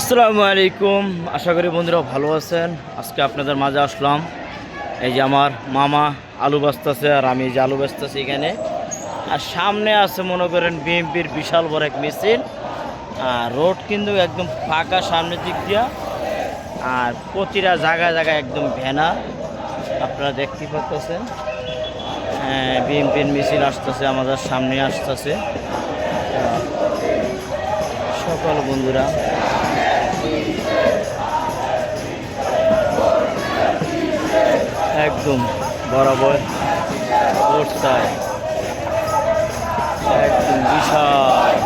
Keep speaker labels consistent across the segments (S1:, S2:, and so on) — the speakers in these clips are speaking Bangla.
S1: আসসালামু আলাইকুম। আশা করি বন্ধুরা ভালো আছেন। আজকে আপনাদের মাঝে আসলাম। এই যে আমার মামা আলু বাস্তাছে আর আমি যে আলু বাস্তাছি এখানে। আর সামনে আছে মনে করেন বিএমপির বিশাল বড় এক মিছিল। আর রোড কিন্তু একদম ফাঁকা সামনের দিক দিয়া। আর প্রতিটা জায়গায় জায়গায় একদম ভেনা। আপনারা দেখতে পাচ্ছেন বিএমপির মিছিল আসতেছে, আমাদের সামনে আসতেছে। সকল বন্ধুরা একদম বরাবর রোড সাইড একদম বিশাল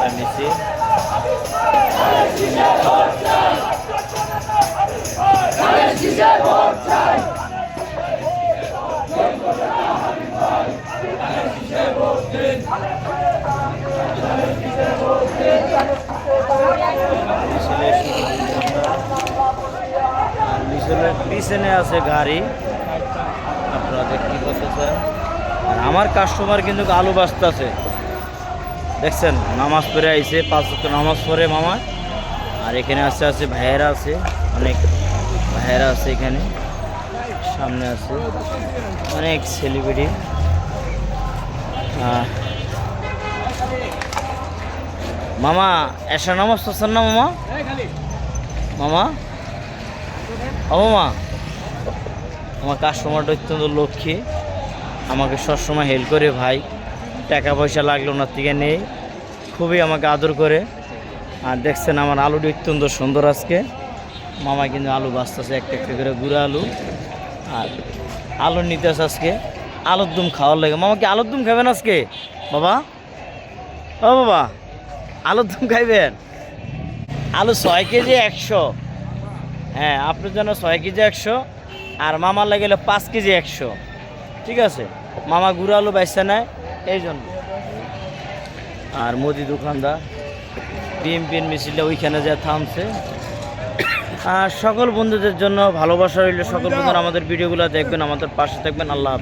S1: মিছিলের পিছনে আছে গাড়ি। আর আমার কাস্টমার কিন্তু আলু বাস্তাছে দেখছেন, নামাজ পড়ে আইছে, পাঁচ নামাজ পড়ে মামা। আর এখানে আছে আছে ভাইয়েরা আছে, অনেক ভাইয়েরা আছে এখানে। সামনে আছে অনেক সেলিব্রিটি মামা এসা নামাজ পড়ছেন না মামা? মামা? ও মামা আমার কাস্টমারটা অত্যন্ত লক্ষ্মী। আমাকে সবসময় হেল্প করে ভাই। টাকা পয়সা লাগল ওনার থেকে নেই। খুবই আমাকে আদর করে। আর দেখছেন আমার আলুটি অত্যন্ত সুন্দর আজকে। মামা কিন্তু আলু বাঁচতেছে, একটা একটা করে গুঁড়া আলু। আর আলু নিতে আসে আজকে। আলুর দুম খাওয়ার লাগে। মামা কি আলুর দুম খাবেন আজকে? বাবা? ও বাবা, আলুর দুম খাইবেন? আলু ছয় কেজি একশো। হ্যাঁ আপনার জন্য ছয় কেজি একশো। আর মামার লাগে পাঁচ কেজি একশো। ঠিক আছে? মামা গুঁড়ো আলু বাইসা নেয় এই জন্য আর মুদি দোকানদার বিএমপির মিছিলটা ওইখানে যা থামছে। আর সকল বন্ধুদের জন্য ভালোবাসা রইল। সকল বন্ধুরা আমাদের ভিডিওগুলো দেখবেন, আমাদের পাশে থাকবেন। আল্লাহ।